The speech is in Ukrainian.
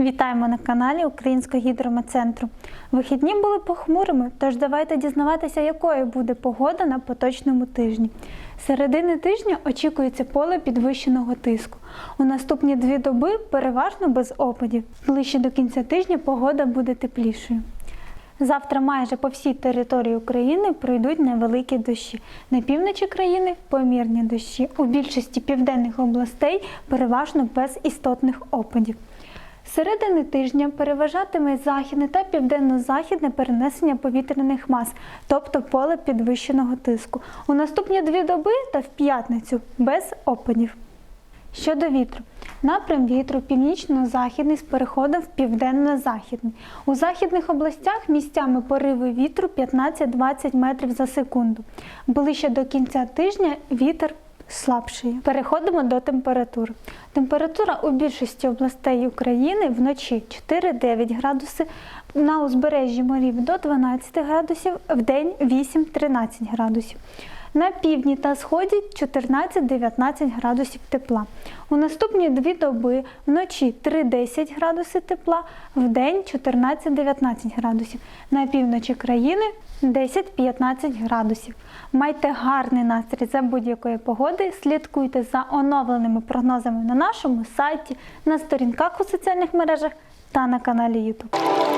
Вітаємо на каналі Українського гідрометцентру. Вихідні були похмурими, тож давайте дізнаватися, якою буде погода на поточному тижні. Середини тижня очікується поле підвищеного тиску. У наступні дві доби переважно без опадів. Ближче до кінця тижня погода буде теплішою. Завтра майже по всій території України пройдуть невеликі дощі. На півночі країни помірні дощі. У більшості південних областей переважно без істотних опадів. Середини тижня переважатиме західне та південно-західне перенесення повітряних мас, тобто поле підвищеного тиску. У наступні дві доби та в п'ятницю без опадів. Щодо вітру, напрям вітру північно-західний з переходом в південно-західний. У західних областях місцями пориви вітру 15-20 метрів за секунду. Ближче до кінця тижня вітер слабшає. Переходимо до температур. Температура у більшості областей України вночі 4-9 градуси, на узбережжі морів до 12 градусів, в день 8-13 градусів. На півдні та сході 14-19 градусів тепла. У наступні дві доби вночі 3-10 градуси тепла, в день 14-19 градусів. На півночі країни 10-15 градусів. Майте гарний настрій за будь-якої погоди. Слідкуйте за оновленими прогнозами на нашому сайті, на сторінках у соціальних мережах та на каналі YouTube.